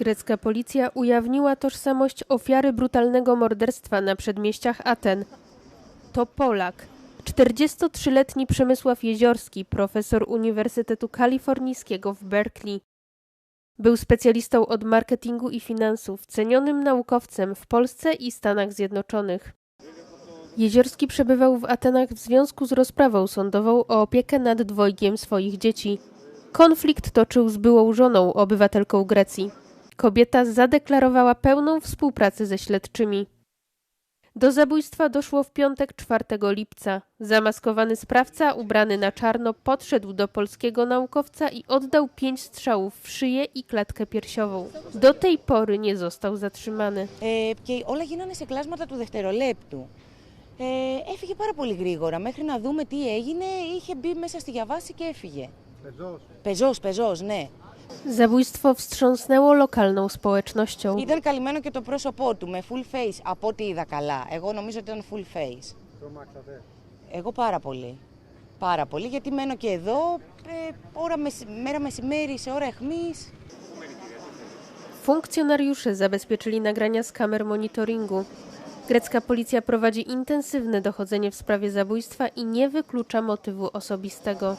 Grecka policja ujawniła tożsamość ofiary brutalnego morderstwa na przedmieściach Aten. To Polak. 43-letni Przemysław Jeziorski, profesor Uniwersytetu Kalifornijskiego w Berkeley. Był specjalistą od marketingu i finansów, cenionym naukowcem w Polsce i Stanach Zjednoczonych. Jeziorski przebywał w Atenach w związku z rozprawą sądową o opiekę nad dwojgiem swoich dzieci. Konflikt toczył z byłą żoną, obywatelką Grecji. Kobieta zadeklarowała pełną współpracę ze śledczymi. Do zabójstwa doszło w piątek 4 lipca. Zamaskowany sprawca, ubrany na czarno, podszedł do polskiego naukowca i oddał pięć strzałów w szyję i klatkę piersiową. Do tej pory nie został zatrzymany. Ε, και όλα γίνανε σε κλάσματα του δευτερολέπτου. Ε, έφυγε πάρα πολύ γρήγορα. Μέχρι να δούμε τι έγινε, είχε μπει μέσα στη διαβάση και έφυγε. Πεζός. Πεζός, πεζός, ναι. Zabójstwo wstrząsnęło lokalną społecznością. Ήταν καλυμμένο και το πρόσωπό του με full face, από ό,τι είδα καλά. Εγώ νομίζω ότι ήταν full face. Τρομάξατε. Εγώ πάρα πολύ. Πάρα πολύ, γιατί μένω και εδώ, ε, ώρα μεση- μέρα μεσημέρι, σε ώρα αιχμής. Funkcjonariusze zabezpieczyli nagrania z kamer monitoringu. Grecka policja prowadzi intensywne dochodzenie w sprawie zabójstwa i nie wyklucza motywu osobistego.